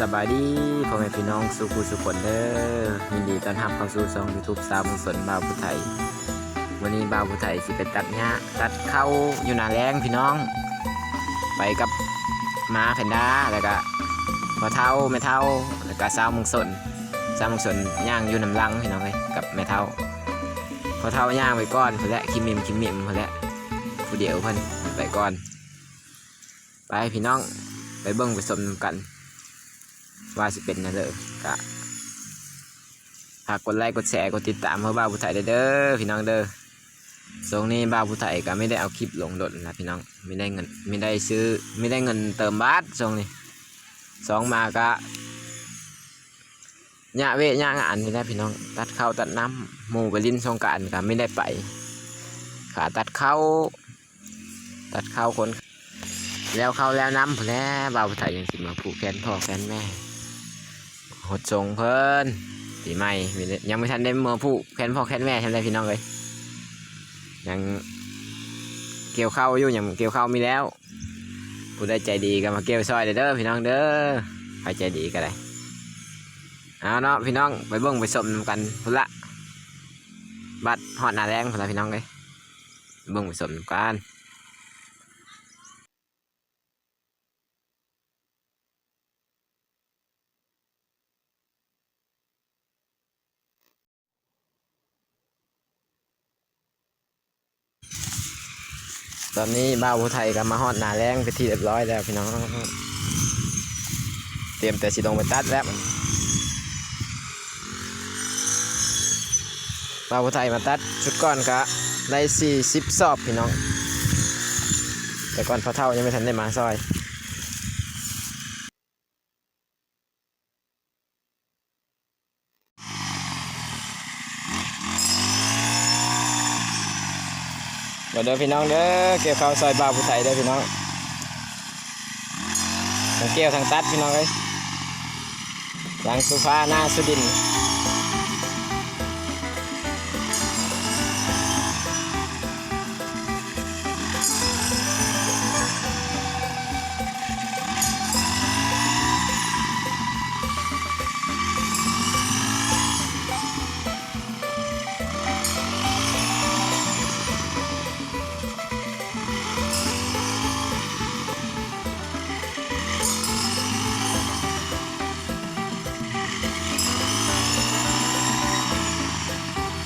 สบายดีพ่อแม่พี่น้องสุขุสุขคนเด้อยินดีต้อนรับเข้าสู่ช่อง YouTube สาวมุงสนบ่าวผู้ไทย วันนี้บ่าวผู้ไทยสิไปตัดหญ้าตัดเข้าอยู่หนาแรงพี่น้อง ไปกับม้าแพนด้าแล้วก็พอเท่าแม่เท่าแล้วก็สาวมุงสนสาวมุงสนย่างอยู่น้ำลังพี่น้องเลยกับแม่เท่าพอเท่าย่างไปก่อนเพื่อและคิมมิมคิมมิมเพื่อและผู้เดียวเพิ่นไปก่อน ไปพี่น้องไปเบิ่งไปชมกัน ว่าสิเป็นนะเด้อกะฝากกดไลค์กดแชร์กดติดตามเพื่อบ่าวผู้ไทยเด้อพี่น้องเด้อทรงนี้บ่าวผู้ไทยก็ไม่ได้เอาคลิปลงดดนะพี่น้องไม่ได้เงินไม่ได้ซื้อไม่ได้เงินเติมบาททรงนี้สองมาก็หยาเวะยางานนี่แหละพี่น้อง ตัดเข้าตัดน้ำหมูไปลิ้นสงการก็ไม่ได้ไปขาตัดเข้าตัดเข้าคนแล้วเข้าแล้วน้ำพอแล้วบ่าวภูไทยยังสิมาผูกแขนพ่อแขนแม่ หดทรงเพิ่นปีใหม่ยังไม่ทันได้เมาผูกแขนพ่อแขนแม่ทำไรพี่น้องเลยยังเกี่ยวเข้าวอยู่ยังเกี่ยวเข้าวมีแล้ว ผู้ได้ใจดีก็มาเกี่ยวซอยเด้อพี่น้องเด้อใครใจดีก็ได้เอาเนาะพี่น้องไปเบิ่งไปสมกันพุ่นละบัดหอดหนาแรงพุ่นละพี่น้องเลยเบิ่งไปสมกัน ตอนนี้บ้าวผู้ไทยก็มาฮอดหนาแรงไปที่เรียบร้อยแล้วพี่น้อง เตรียมแต่สิลงไปตัดแล้วบ้าวผู้ไทยมาตัดชุดก้อนกะได้สี่สิบสอบพี่น้อง แต่ก่อนพอเท่ายังไม่ทันได้มาซอย มาเด้อพี่น้องเด้อเกี่ยวข้าวซอยบาผู้ไทยเด้อพี่น้องทางเกี่ยวทางตัดพี่น้องเลยหลังสุภาหน้าสุดิน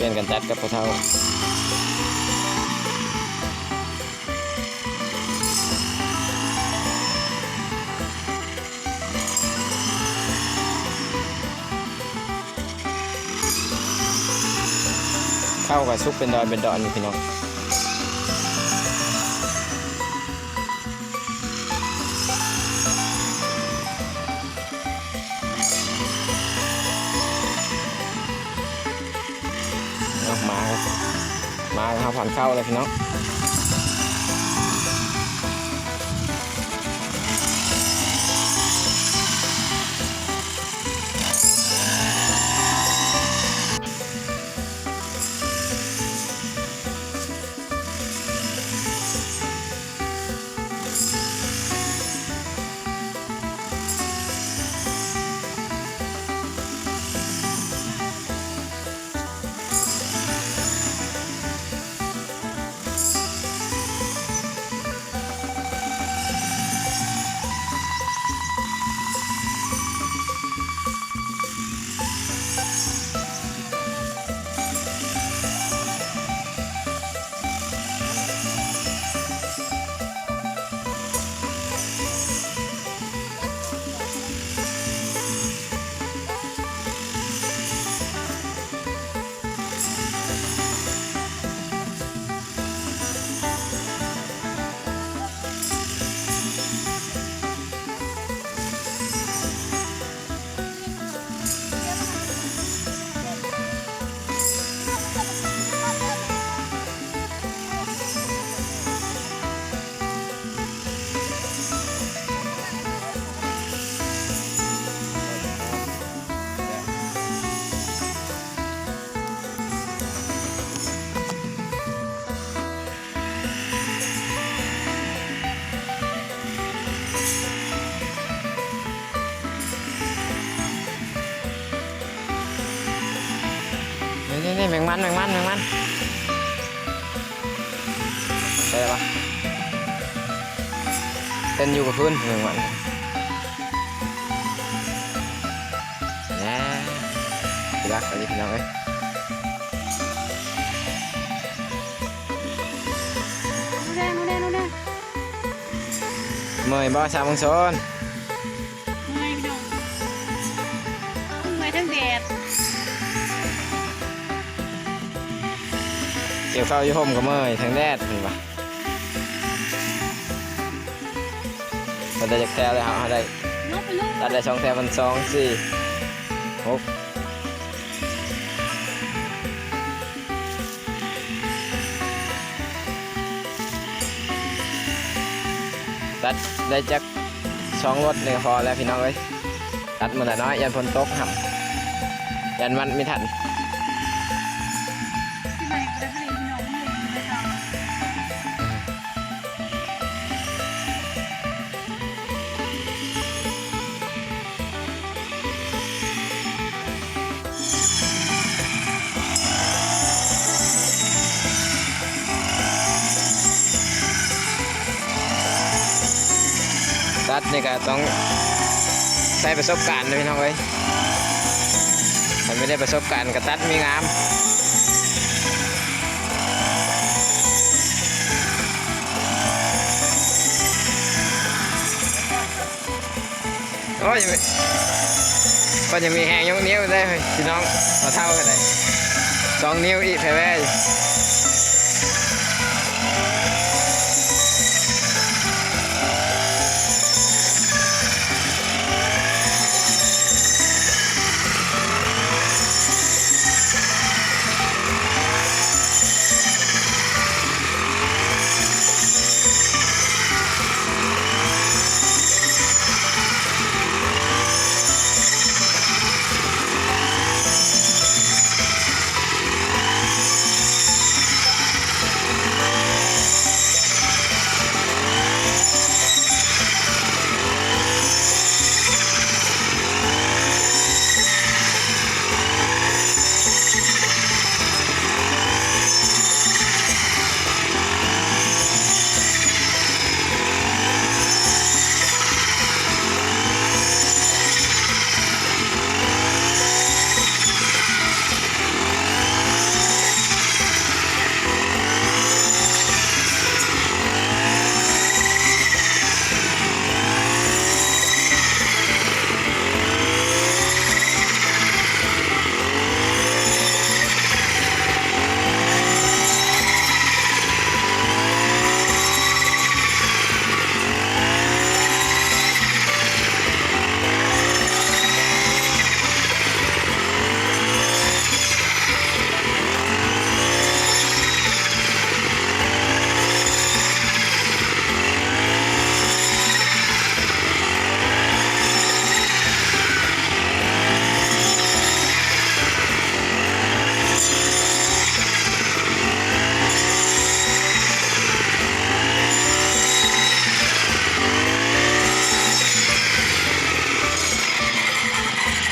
ทร์เปลี่ยนกันตัดกับพอเท่าเข้ากับซุปเป็นดอนเป็นดอนพี่น้อง ครับผ่านเศร้าเลยพี่น้อง แมงมันแมงมันแมงมันใช่ปะเต้นอยู่กับพื้นแมงมันแหน่พี่รักไปดิพี่น้องเอ้ยนูแดงนูแดงนูแดงเมยบอสาวมังโซน กี่ยวข้าวยู่ห่มกับเมยทั้งแดดเห็นปะเราได้จากแถวเลยครับได้ไปลูกตัดได้สองแถวมันสองสี่หกตัดได้จากสองรถเนี่ยพอแล้วพี่น้องเอ้ยตัดมือละน้อย ยันพนตกห่ำยันมันไม่ทัน ตัดนี่ก็ต้องใช้ประสบการณ์นะพี่น้องเอ้ยถ้าไม่ได้ประสบการณ์ก็ตัดมีงามโอ้ยยังม่ก็ยังมีแหงยกนิ้วได้พี่น้องมาเท่ากันเลยสองนิ้วอีกแพ้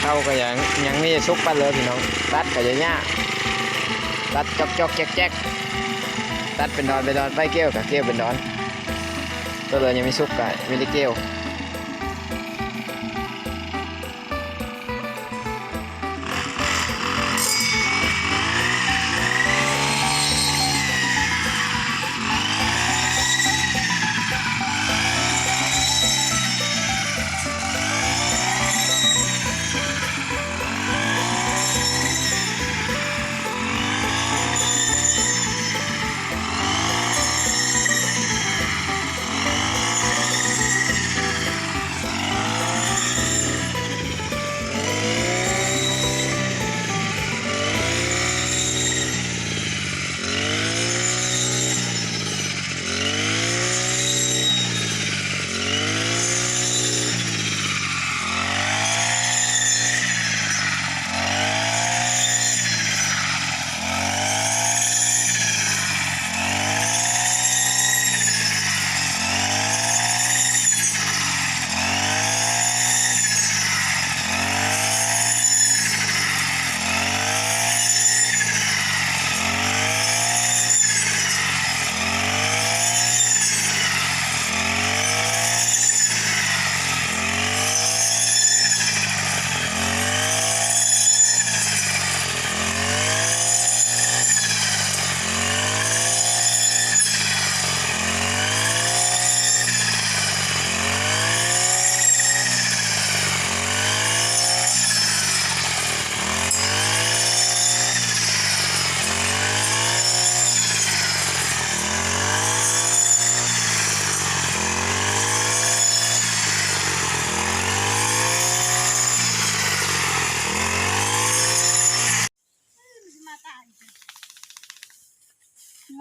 เท่าก็ยังยังไม่ซุกปันเลยพี่น้องตัดก็จะยากตัดจอกจอกแจ๊กแจ๊กตัดเป็นดอนเป็นดอนไปเกลียวกับเกลียวเป็นดอนตัวเลยยังไม่ซุกกันไม่ได้เกลียว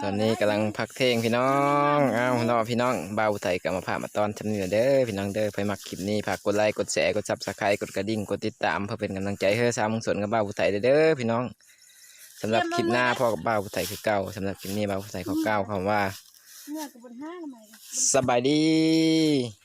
ตอนนี้กำลังพักเที่ยงพี่น้องอ้าวน้องพี่น้องบ่าวไทยกับมาพามาตอนชำเนือเด้อพี่น้องเด้อไปมักคลิปนี้ฝากกดไลค์กดแชร์กดซับสไครต์กดกระดิ่งกดติดตามเพื่อเป็นกำลังใจให้สาวมุงสนกับบ่าวไทยเด้อพี่น้องสำหรับคลิปหน้าพ่อกับบ่าวไทยคือเก่าสำหรับคลิปนี้บ่าวไทยขอก้าวคำว่าเมื่อกับบนห้าทำไมล่ะสบายดี